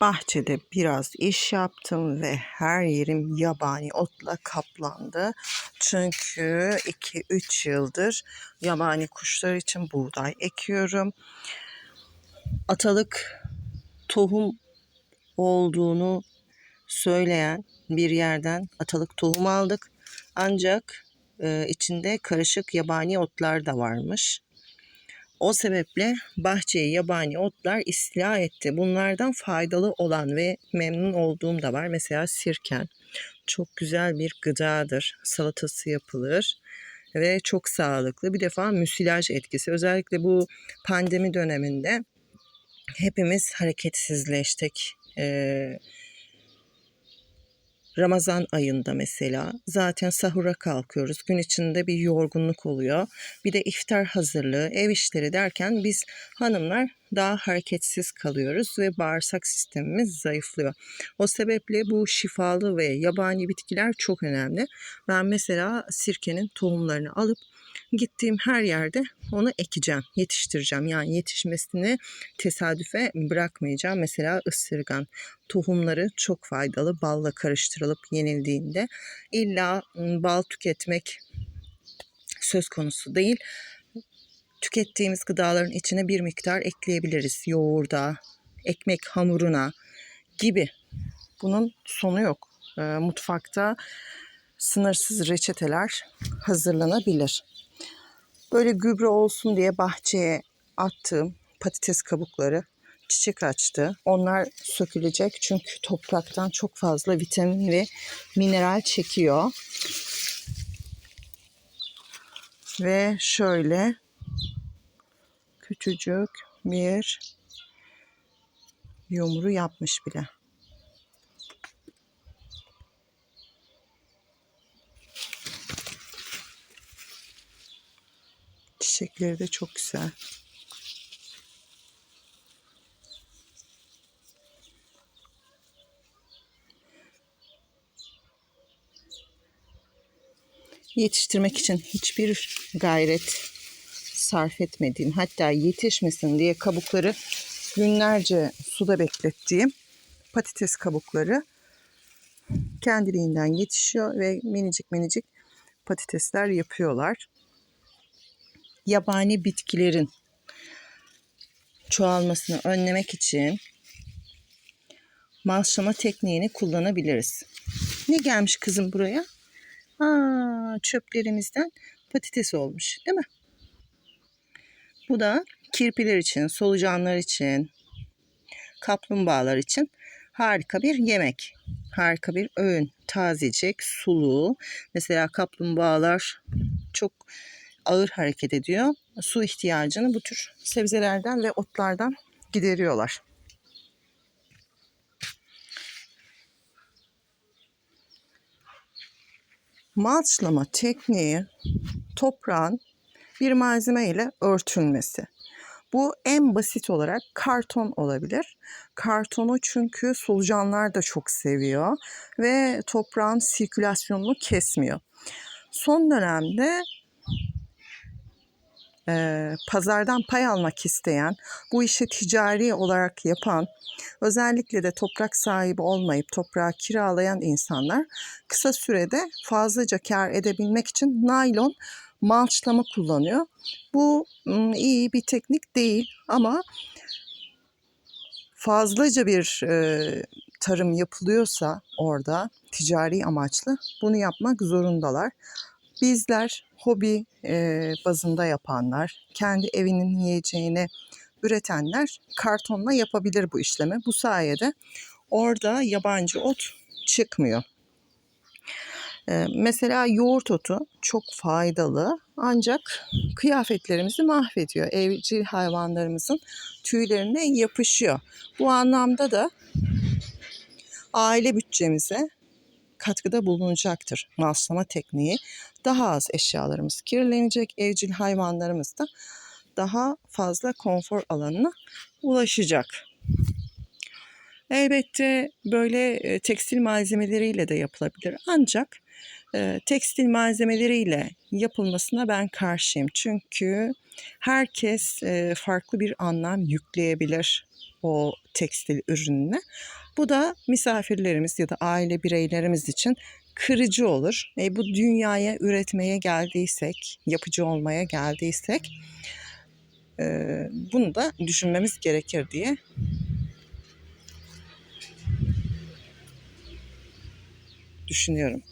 bahçede biraz iş yaptım ve her yerim yabani otla kaplandı. Çünkü 2-3 yıldır yabani kuşlar için buğday ekiyorum. Atalık tohum olduğunu söyleyen bir yerden atalık tohum aldık. Ancak e, içinde karışık yabani otlar da varmış. O sebeple bahçeyi yabani otlar istila etti. Bunlardan faydalı olan ve memnun olduğum da var. Mesela sirken çok güzel bir gıdadır. Salatası yapılır ve çok sağlıklı. Bir defa müsilaj etkisi. Özellikle bu pandemi döneminde hepimiz hareketsizleştik. Ee, Ramazan ayında mesela zaten sahura kalkıyoruz. Gün içinde bir yorgunluk oluyor. Bir de iftar hazırlığı, ev işleri derken biz hanımlar daha hareketsiz kalıyoruz ve bağırsak sistemimiz zayıflıyor. O sebeple bu şifalı ve yabani bitkiler çok önemli. Ben mesela sirkenin tohumlarını alıp gittiğim her yerde onu ekeceğim, yetiştireceğim. Yani yetişmesini tesadüfe bırakmayacağım. Mesela ısırgan tohumları çok faydalı balla karıştırılıp yenildiğinde illa bal tüketmek söz konusu değil. Tükettiğimiz gıdaların içine bir miktar ekleyebiliriz. Yoğurda, ekmek hamuruna gibi. Bunun sonu yok. E, mutfakta sınırsız reçeteler hazırlanabilir. Böyle gübre olsun diye bahçeye attığım patates kabukları çiçek açtı. Onlar sökülecek çünkü topraktan çok fazla vitamin ve mineral çekiyor. Ve şöyle küçücük bir yumru yapmış bile. Çiçekleri de çok güzel. Yetiştirmek için hiçbir gayret sarf etmediğim hatta yetişmesin diye kabukları günlerce suda beklettiğim patates kabukları kendiliğinden yetişiyor ve minicik minicik patatesler yapıyorlar. Yabani bitkilerin çoğalmasını önlemek için malşama tekniğini kullanabiliriz. Ne gelmiş kızım buraya? Aa, çöplerimizden patates olmuş değil mi? Bu da kirpiler için, solucanlar için, kaplumbağalar için harika bir yemek. Harika bir öğün. Tazecik, sulu. Mesela kaplumbağalar çok ağır hareket ediyor. Su ihtiyacını bu tür sebzelerden ve otlardan gideriyorlar. Malçlama tekniği toprağın bir malzeme ile örtülmesi. Bu en basit olarak karton olabilir. Kartonu çünkü solucanlar da çok seviyor ve toprağın sirkülasyonunu kesmiyor. Son dönemde e, pazardan pay almak isteyen, bu işi ticari olarak yapan, özellikle de toprak sahibi olmayıp toprağı kiralayan insanlar kısa sürede fazlaca kar edebilmek için naylon malçlama kullanıyor. Bu iyi bir teknik değil ama fazlaca bir tarım yapılıyorsa orada ticari amaçlı bunu yapmak zorundalar. Bizler hobi bazında yapanlar, kendi evinin yiyeceğini üretenler kartonla yapabilir bu işlemi. Bu sayede orada yabancı ot çıkmıyor. Mesela yoğurt otu çok faydalı ancak kıyafetlerimizi mahvediyor. Evcil hayvanlarımızın tüylerine yapışıyor. Bu anlamda da aile bütçemize katkıda bulunacaktır maslama tekniği. Daha az eşyalarımız kirlenecek, evcil hayvanlarımız da daha fazla konfor alanına ulaşacak. Elbette böyle tekstil malzemeleriyle de yapılabilir. Ancak tekstil malzemeleriyle yapılmasına ben karşıyım. Çünkü herkes farklı bir anlam yükleyebilir o tekstil ürününe. Bu da misafirlerimiz ya da aile bireylerimiz için kırıcı olur. E, bu dünyaya üretmeye geldiysek, yapıcı olmaya geldiysek e, bunu da düşünmemiz gerekir diye düşünüyorum.